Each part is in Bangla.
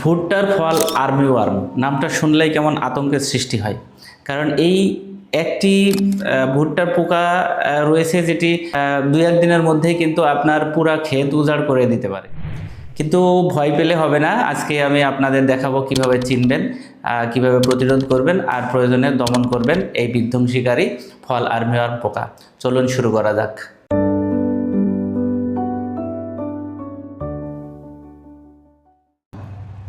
ভুট্টার ফল আর্মি ওয়ার্ম। নামটা শুনলেই কেমন আতঙ্কের সৃষ্টি হয়। কারণ এই একটি ভুট্টার পোকা রয়েছে যেটি দু দুই এক দিনের মধ্যেই কিন্তু আপনার পুরা ক্ষেত উজাড় করে দিতে পারে। কিন্তু ভয় পেলে হবে না। আজকে আমি আপনাদের দেখাবো কীভাবে চিনবেন কীভাবে প্রতিরোধ করবেন আর প্রয়োজনে দমন করবেন এই বিধ্বংসীকারী ফল আর্মি ওয়ার্ম পোকা। চলুন শুরু করা যাক।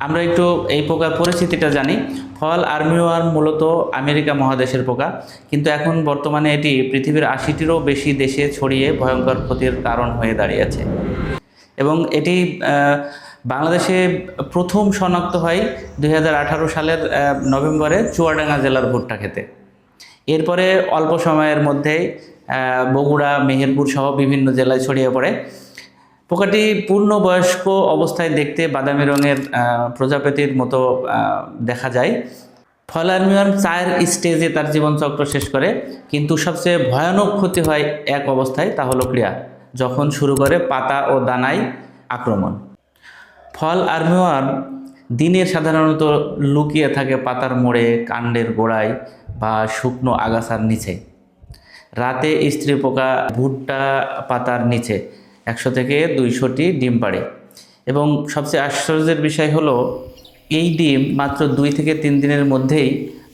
আমরা একটু এই পোকার পরিস্থিতিটা জানি। ফল আর্মিওয়ার্ম মূলত আমেরিকা মহাদেশের পোকা। কিন্তু এখন বর্তমানে এটি পৃথিবীর আশিটিরও বেশি দেশে ছড়িয়ে ভয়ঙ্কর ক্ষতির কারণ হয়ে দাঁড়িয়েছে। এবং এটি বাংলাদেশে প্রথম শনাক্ত হয় দুই হাজার আঠারো সালের নভেম্বরে চুয়াডাঙ্গা জেলার ভুট্টা খেতে। এরপরে অল্প সময়ের মধ্যেই বগুড়া, মেহেরপুর সহ বিভিন্ন জেলায় ছড়িয়ে পড়ে। পোকাটি পূর্ণবয়স্ক অবস্থায় দেখতে বাদামি রঙের প্রজাপতির মতো দেখা যায়। ফলার্মিয়াম চায়ের স্টেজে তার জীবনচক্র শেষ করে, কিন্তু সবচেয়ে ভয়ানক ক্ষতি হয় এক অবস্থায় তা হলো ক্রিয়া, যখন শুরু করে পাতা ও দানায় আক্রমণ। ফল আর্মিওয়ার্ম দিনের সাধারণত লুকিয়ে থাকে পাতার মোড়ে, কাণ্ডের গোড়ায় বা শুকনো আগাছার নিচে। রাতে স্ত্রী পোকা ভুট্টা পাতার নিচে একশো থেকে দুইশোটি ডিম পাড়ে। এবং সবচেয়ে আশ্চর্যের বিষয় হলো, এই ডিম মাত্র দুই থেকে তিন দিনের মধ্যেই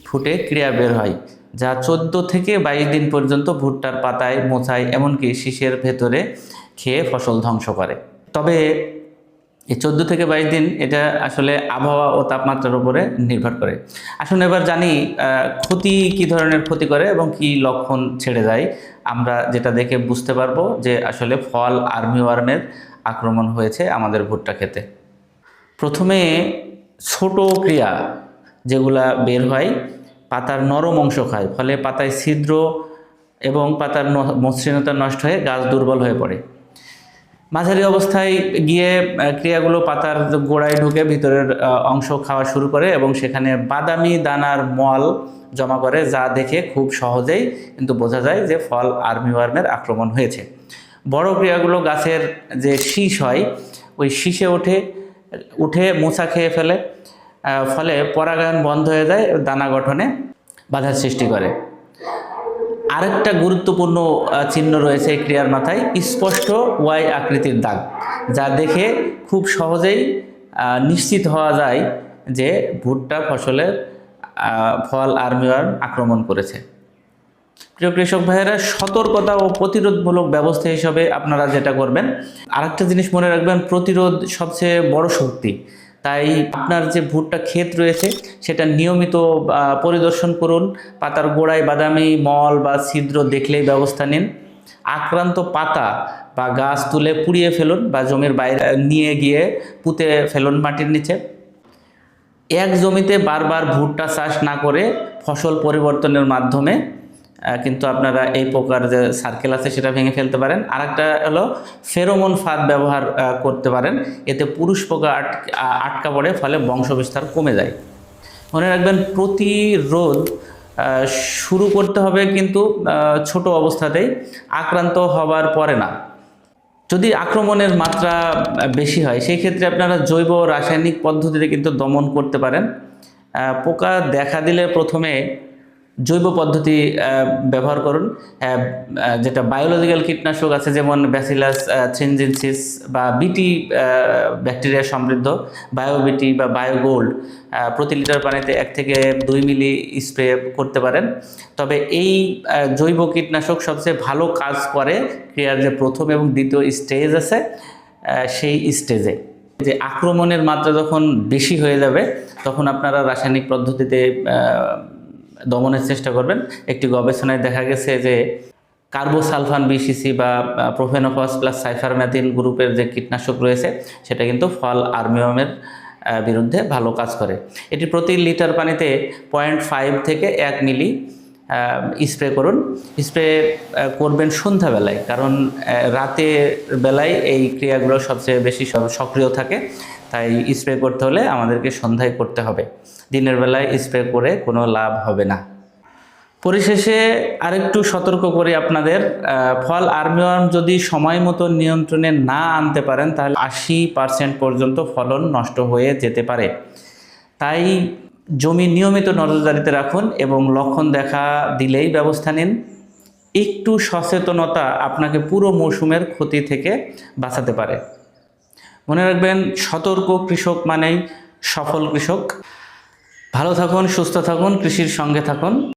ফুটে ক্রিয়া বের হয়, যা চোদ্দ থেকে বাইশ দিন পর্যন্ত ভুট্টার পাতায় মোছায় এমনকি শীষের ভেতরে খেয়ে ফসল ধ্বংস করে। তবে এই চোদ্দ থেকে বাইশ দিন এটা আসলে আবহাওয়া ও তাপমাত্রার উপরে নির্ভর করে। আসুন এবার জানি ক্ষতি কি ধরনের ক্ষতি করে এবং কি লক্ষণ ছেড়ে যায়। আমরা যেটা দেখে বুঝতে পারব যে আসলে ফল আর্মি ওয়ার্মের আক্রমণ হয়েছে আমাদের ভুট্টা খেতে প্রথমে ছোট ক্রিয়া যেগুলা বের হয়, পাতার নরম অংশ খায়, ফলে পাতায় ছিদ্র এবং পাতার মসৃণতা নষ্ট হয়ে গাছ দুর্বল হয়ে পড়ে। মাঝারি অবস্থায় গিয়ে ক্রিয়াগুলো পাতার গোড়ায় ঢুকে ভিতরের অংশ খাওয়া শুরু করে এবং সেখানে বাদামি দানার মল জমা করে যা দেখে খুব সহজেই কিন্তু বোঝা যায় যে ফল আর্মিওয়ার্মের আক্রমণ হয়েছে। বড় ক্রিয়াগুলো গাছের যে শীষ হয়, ওই শীষে ওঠে উঠে মোচা খেয়ে ফেলে ফলে পরাগায়ন বন্ধ হয়ে যায়, দানা গঠনে বাধার সৃষ্টি করে। আরেকটা গুরুত্বপূর্ণ চিহ্ন রয়েছে ক্রিয়ার মাথায়, স্পষ্ট ওয়াই আকৃতির দাগ, যা দেখে খুব সহজেই নিশ্চিত হওয়া যায় যে ভুট্টা ফসলের ফল আর্মিওয়ার্ম আক্রমণ করেছে। প্রিয় কৃষক ভাইয়েরা, সতর্কতা ও প্রতিরোধমূলক ব্যবস্থা হিসাবে আপনারা যেটা করবেন, আরেকটা জিনিস মনে রাখবেন, প্রতিরোধ সবচেয়ে বড় শক্তি। তাই আপনার যে ভুট্টা ক্ষেত রয়েছে, সেটা নিয়মিত পরিদর্শন করুন। পাতার গোড়ায় বাদামি, মল বা ছিদ্র দেখলেই ব্যবস্থা নিন। আক্রান্ত পাতা বা গাছ তুলে পুড়িয়ে ফেলুন বা জমির বাইরে নিয়ে গিয়ে পুঁতে ফেলুন মাটির নিচে। এক জমিতে বারবার ভুট্টা চাষ না করে ফসল পরিবর্তনের মাধ্যমে কিন্তু আপনারা এই পোকার যে সার্কেল আছে সেটা ভেঙে ফেলতে পারেন। আর একটা হলো ফেরোমন ফাঁদ ব্যবহার করতে পারেন। এতে পুরুষ পোকা আট- আটকা পড়ে, ফলে বংশবিস্তার কমে যায়। মনে রাখবেন, প্রতিরোধ শুরু করতে হবে কিন্তু ছোট অবস্থাতেই। আক্রান্ত হবার পরে না। যদি আক্রমণের মাত্রা বেশি হয়, সেই ক্ষেত্রে আপনারা জৈব রাসায়নিক পদ্ধতিতে কিন্তু দমন করতে পারেন। পোকা দেখা দিলে প্রথমে জৈব পদ্ধতি ব্যবহার করুন। যেটা বায়োলজিক্যাল কীটনাশক আছে, যেমন ব্যাসিলাস থ্রিনজেন্সিস বা বিটি ব্যাকটেরিয়া সমৃদ্ধ বায়োবিটি বা বায়োগোল্ড প্রতি লিটার পানিতে এক থেকে দুই মিলি স্প্রে করতে পারেন। তবে এই জৈব কীটনাশক সবচেয়ে ভালো কাজ করে ক্রিয়ার যে প্রথম এবং দ্বিতীয় স্টেজ আছে সেই স্টেজে যে আক্রমণের মাত্রা যখন বেশি হয়ে যাবে, তখন আপনারা রাসায়নিক পদ্ধতিতে দমনের চেষ্টা করবেন। একটি গবেষণায় দেখা গেছে যে কার্বোসালফান বিসিসি বা প্রোফেনোফস প্লাস সাইফারম্যাথিন গ্রুপের যে কীটনাশক রয়েছে, সেটা কিন্তু ফল আর্মিয়ামের বিরুদ্ধে ভালো কাজ করে। এটি প্রতি লিটার পানিতে পয়েন্ট ফাইভ থেকে এক মিলি স্প্রে করুন। স্প্রে করবেন সন্ধ্যাবেলায়, কারণ রাতের বেলায় এই ক্রিয়াগুলো সবচেয়ে বেশি সক্রিয় থাকে। তাই স্প্রে করতে হলে আমাদেরকে সন্ধ্যায় করতে হবে। দিনের বেলায় স্প্রে করে কোনো লাভ হবে না। পরিশেষে আরেকটু সতর্ক করি আপনাদের ফল আর্মিওয়ার্ম যদি সময় মতো নিয়ন্ত্রণে না আনতে পারেন, তাহলে আশি পার্সেন্ট পর্যন্ত ফলন নষ্ট হয়ে যেতে পারে। তাই জমি নিয়মিত নজরদারিতে রাখুন এবং লক্ষণ দেখা দিলেই ব্যবস্থা নিন। একটু সচেতনতা আপনাকে পুরো মৌসুমের ক্ষতি থেকে বাঁচাতে পারে। মনে রাখবেন, সতর্ক কৃষক মানেই সফল কৃষক। ভালো থাকুন, সুস্থ থাকুন, কৃষির সঙ্গে থাকুন।